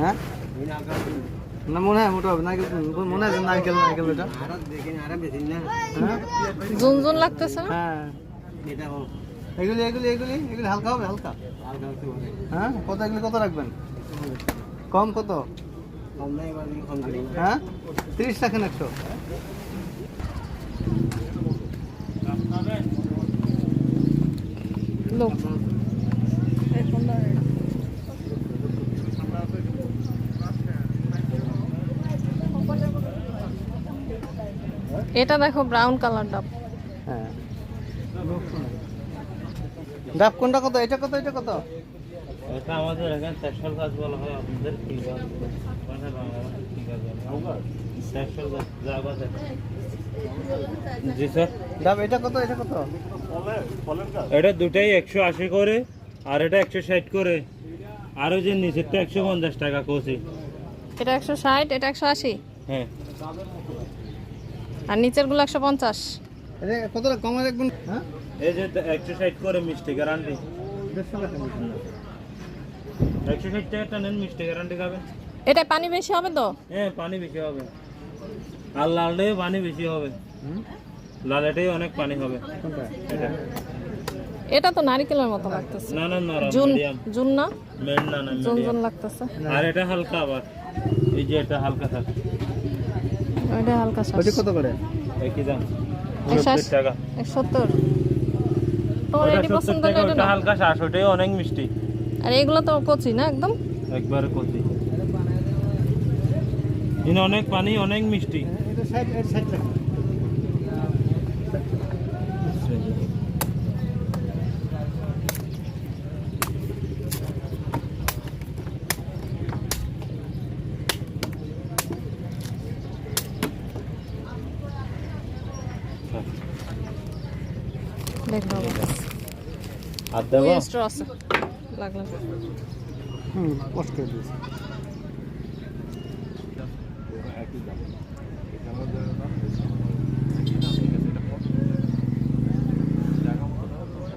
হ্যাঁ? না মনে হয় মোটা হবে নারকেল মনে আছে নারকেল নারকেল এটা? হ্যাঁ? জুন জুন লাগতেছে হ্যাঁ। এগুলি এগুলি এগুলি এগুলি হালকা হবে হালকা। হ্যাঁ? কত এগুলি কত রাখবেন? কম কত? হ্যাঁ? তিরিশ রাখেন একশো। লোক এটা দেখো ব্রাউন কালার ডাব হ্যাঁ। ডাব কোনটা কত? এটা কত? এটা কত? এটা আমাদের এখানে স্পেশাল গাছ বলা হয় আপনাদের কি গাছ? মানে বাংলা কি গাছ বলা? হয় স্পেশাল গাছ আছে। জি স্যার। ডাব এটা কত? এটা কত? এটা দুটাই একশো আশি করে আর এটা একশো ষাট করে। আর ওই যে নিচেরটা একশো পঞ্চাশ টাকা কোসি এটা একশো ষাট এটা একশো আশি? হ্যাঁ। আর নিচেরগুলো একশো পঞ্চাশ। কতটা কমে রাখবেন হ্যাঁ? এই যে একশো ষাট করে মিষ্টি গ্যারান্টি একশো ষাট টাকাটা নেন মিষ্টি গ্যারান্টি খাবেন। এটা পানি বেশি হবে তো? হ্যাঁ পানি বেশি হবে। আর লালটাই পানি বেশি হবে। হুম? লালেটাই অনেক পানি হবে। এটা। তো নারিকেলের মতো লাগতেছে। না না নরম জুন জুন না? মেন না না জুন জুন লাগতেছে। আর এটা হালকা আবার। এই যে এটা হালকা থাকে। ওইটা হালকা শ্বাস ওইটা কত করে? একই দাম। একশো সত্তর টাকা। এক সত্তর? তোমার এটি পছন্দ না? ওটা হালকা শ্বাস ওটাই অনেক মিষ্টি। আর এগুলো তো কচি না একদম? একবারে কচি। ইন অনেক পানি অনেক মিষ্টি। এটা ষাট এটা ষাট টাকা আর দেবো আছে হুম পোস্ট করে দিয়েছি। একই দাম। এখানেও দেবে না